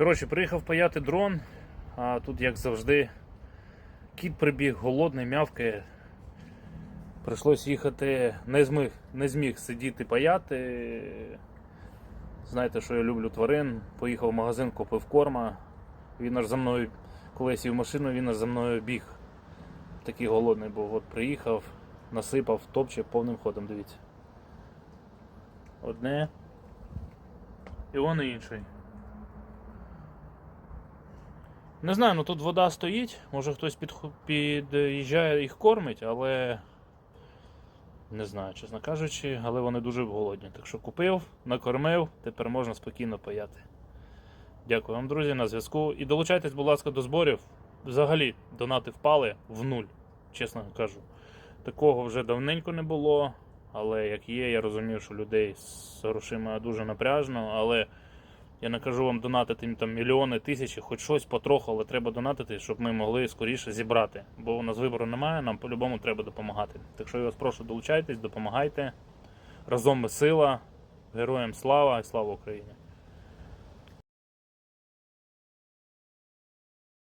Коротше, приїхав паяти дрон, а тут, як завжди, кіт прибіг, голодний, мявкає. Прийшлось їхати, не зміг, не зміг сидіти паяти. Знаєте, що я люблю тварин. Поїхав в магазин, купив корма. Він аж за мною, коли я сів машину, він аж за мною біг. Такий голодний був. От приїхав, насипав, топче повним ходом, дивіться. Одне. І вон інший. Не знаю, ну тут вода стоїть, може хтось підхо- під'їжджає їх кормить, але не знаю, чесно кажучи, але вони дуже голодні. Так що купив, накормив, тепер можна спокійно паяти. Дякую вам, друзі, на зв'язку. І долучайтесь, будь ласка, до зборів. Взагалі, донати впали в нуль, чесно кажу. Такого вже давненько не було, але як є, я розумію, що людей з грошима дуже напряжно, але я не кажу вам донатити там мільйони, тисячі, хоч щось потроху, але треба донатити, щоб ми могли скоріше зібрати. Бо у нас вибору немає, нам по-любому треба допомагати. Так що я вас прошу, долучайтесь, допомагайте. Разом ми сила, героям слава і слава Україні!